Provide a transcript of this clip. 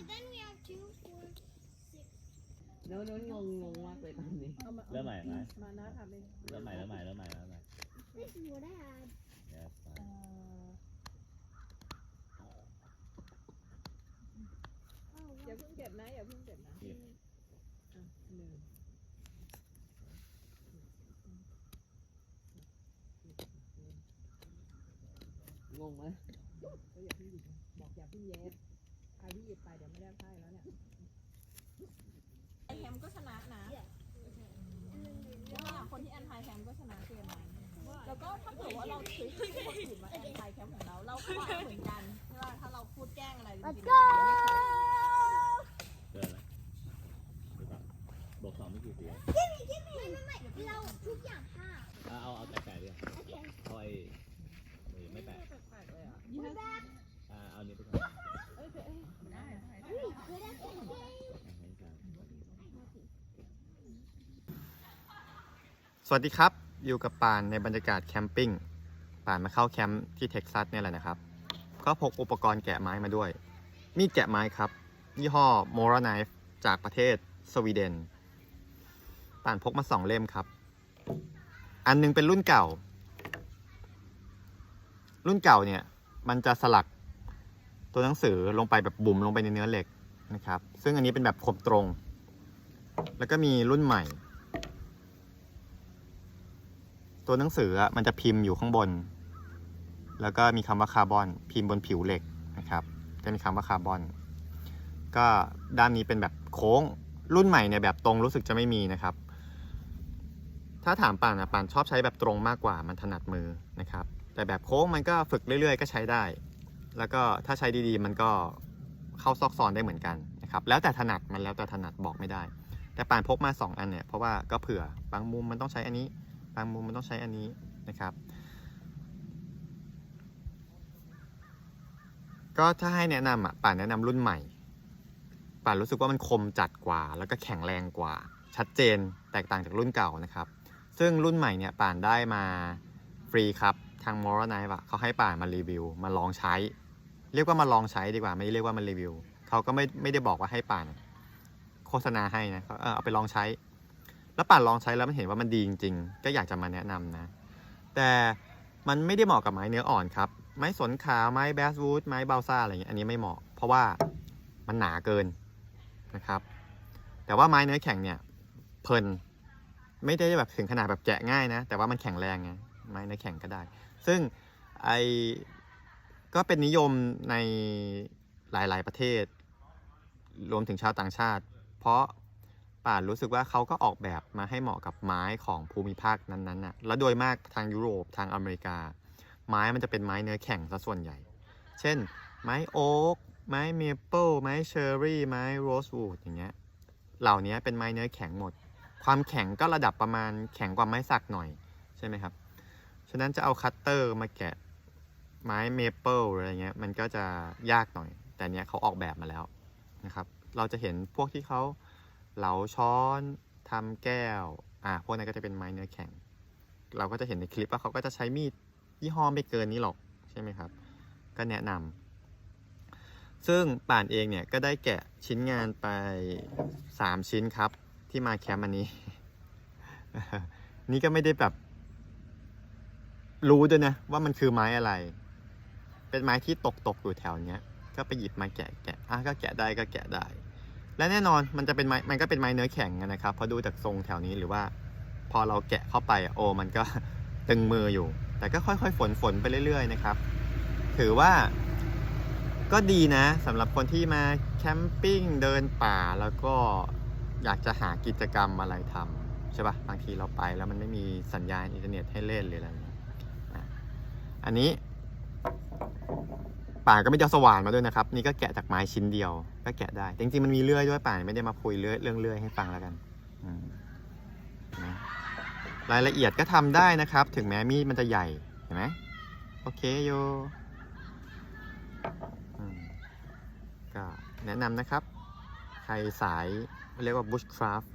but then we have two, four, six. โน้นโน้นงงงงมากเลยตอนนี้เอามาเริ่มใหม่ไหม มานะทำเองเริ่มใหม่เริ่มใหม่เริ่มใหม่เริ่มใหม่ This is what I had. yes เอ่อ Oh, อย่าเพิ่งเก็บนะอย่าเพิ่งเก็บนะเก็บอะหนึ่งงงไหมก็อย่าเพิ่งหยิบบอกอย่าเพิ่งเย็บใครที่หยิบ ไปเดี๋ยวไม่ได้ไพ่แล้วเนี่ยไอแฮมก็ชนะนะ and then there's ว่าคนที่แอนทายแคมป์ก็ชนะเกมนั้นแล้วก็ถ้าเกิดว่าเราซื้อคนอื่นมาแอนทายแคมป์ของเรา เราก็ว่าเหมือนกันใช่ป่ะถ้าเราพูดแกล้งอะไรจริงๆ Let's เรา go! ไม่เคยเกินแล้วหรือเปล่าบวกสองไม่กี่เสียง Gimme, gimme! Wait, wait, wait. เราทุกอย่างห้าเอาเอาเอาแต่แปะดิ Okay. เพราะไอ้มือไม่แปะแปลกๆเลยอะ We're back. อ่าเอานี้ไปก่อนอะ เอ้ยเอ้ยได้ได้ Are we good at this game? ให้กัน สวัสดีครับ อยู่กับป่านในบรรยากาศแคมปิ้งป่านมาเข้าแคมป์ที่เท็กซัสเนี่ยแหละนะครับ ก็พกอุปกรณ์แกะไม้มาด้วย มีดแกะไม้ครับ ยี่ห้อ m o r a Knife จากประเทศสวีเดนป่านพกมาสองเล่มครับ อันหนึงเป็นรุ่นเก่า รุ่นเก่าเนี่ยมันจะสลักตัวหนังสือลงไปแบบบุ๋มลงไปในเนื้อเหล็กนะครับ ซึ่งอันนี้เป็นแบบคมตรง แล้วก็มีรุ่นใหม่ ตัวหนังสืออะมันจะพิมพ์อยู่ข้างบน แล้วก็มีคำว่าคาร์บอน พิมพ์บนผิวเหล็กนะครับก็มีคำว่าคาร์บอน ก็ด้านนี้เป็นแบบโค้งรุ่นใหม่เนี่ยแบบตรงรู้สึกจะไม่มีนะครับ ถ้าถามป่านนะป่านชอบใช้แบบตรงมากกว่ามันถนัดมือนะครับ แต่แบบโค้งมันก็ฝึกเรื่อยๆ ก็ใช้ได้ แล้วก็ถ้าใช้ดีๆ มันก็เข้าซอกซอนได้เหมือนกันนะครับแล้วแต่ถนัดมันแล้วแต่ถนัดบอกไม่ได้ แต่ป่านพกมาสองอันเนี่ยเพราะว่าก็เผื่อบางมุมมันต้องใช้อันนี้ บางมุมมันต้องใช้อันนี้นะครับ ก็ถ้าให้แนะนำอะป่านแนะนำรุ่นใหม่ ป่านรู้สึกว่ามันคมจัดกว่า แล้วก็แข็งแรงกว่า ชัดเจนแตกต่างจากรุ่นเก่านะครับ ซึ่งรุ่นใหม่เนี่ยป่านได้มาฟรีครับทาง m o r a n i v e เขาให้ป่านมารีวิว มาลองใช้ เรียกว่ามาลองใช้ดีกว่า ไม่ได้เรียกว่ามารีวิวเขาก็ไม่ไม่ได้บอกว่าให้ป่าน โฆษณาให้นะเขาเออเอาไปลองใช้ แล้วป่านลองใช้แล้วมันเห็นว่ามันดีจริงๆ ก็อยากจะมาแนะนำนะ แต่มันไม่ได้เหมาะกับไม้เนื้ออ่อนครับ ไม้สนขาไม้แบสวูดไม้เบลซ่าอะไรเงี้ยอันนี้ไม่เหมาะ เพราะว่ามันหนาเกินนะครับ แต่ว่าไม้เนื้อแข็งเนี่ยเพลินไม่ได้แบบถึงขนาดแบบแกะง่ายนะ แต่ว่ามันแข็งแรงไงไม้เนื้อแข็งก็ได้ ซึ่งไอก็เป็นนิยมในหลาย ๆ ประเทศ รวมถึงชาวต่างชาติ เพราะ ป่านรู้สึกว่าเขาก็ออกแบบมาให้เหมาะกับไม้ของภูมิภาคนั้นๆน่ะ แล้วโดยมากทางยุโรปทางอเมริกา ไม้มันจะเป็นไม้เนื้อแข็งซะส่วนใหญ่ เช่น ไม้โอ๊ก ไม้เมเปิล ไม้เชอร์รี่ ไม้โรสวูดอย่างเงี้ย เหล่านี้เป็นไม้เนื้อแข็งหมด ความแข็งก็ระดับประมาณแข็งกว่าไม้สักหน่อยใช่ไหมครับ ฉะนั้นจะเอาคัตเตอร์มาแกะไม้เมเปิลอะไรเงี้ย มันก็จะยากหน่อย แต่เนี้ยเขาออกแบบมาแล้วนะครับ เราจะเห็นพวกที่เขา เหลาช้อนทำแก้ว อ่าพวกนั้นก็จะเป็นไม้เนื้อแข็ง เราก็จะเห็นในคลิปว่าเขาก็จะใช้มีดยี่ห้อไม่เกินนี้หรอกใช่ไหมครับ ก็แนะนำซึ่งป่านเองเนี่ยก็ได้แกะชิ้นงานไป 3 ชิ้นครับ ที่มาแคมป์อันนี้ นี่ก็ไม่ได้แบบ รู้ด้วยนะว่ามันคือไม้อะไร เป็นไม้ที่ตกตกอยู่แถวเนี้ย ก็ไปหยิบมาแกะแกะอะก็แกะได้ก็แกะได้ และแน่นอนมันจะเป็นไม้มันก็เป็นไม้เนื้อแข็งนะครับเพอดูจากทรงแถวนี้หรือว่าพอเราแกะเข้าไปโอ้มันก็ตึงมืออยู่ แต่ก็ค่อยๆฝนฝนไปเรื่อย ๆ นะครับ ถือว่าก็ดีนะสำหรับคนที่มาแคมปิ้งเดินป่าแล้วก็อยากจะหากิจกรรมอะไรทำใช่ปะบางทีเราไปแล้วมันไม่มีสัญญาณอินเทอร์เน็ตให้เล่นหรืออะไรอย่างเงี้ยอะอันนี้ ป่านก็ไม่ได้เอสว่านมาด้วยนะครับ นี่ก็แกะจากไม้ชิ้นเดียว ก็แกะได้จริงๆมันมีเลื่อยด้วยป่านไม่ได้มาคุยเลื่อยเรื่องเลื่อยให้ฟังแล้วกันรายละเอียดก็ทำได้นะครับ ถึงแม้มีดมันจะใหญ่เห็นไหมโอเคโยก็แนะนำนะครับ ใครสายเรียกว่า bushcraft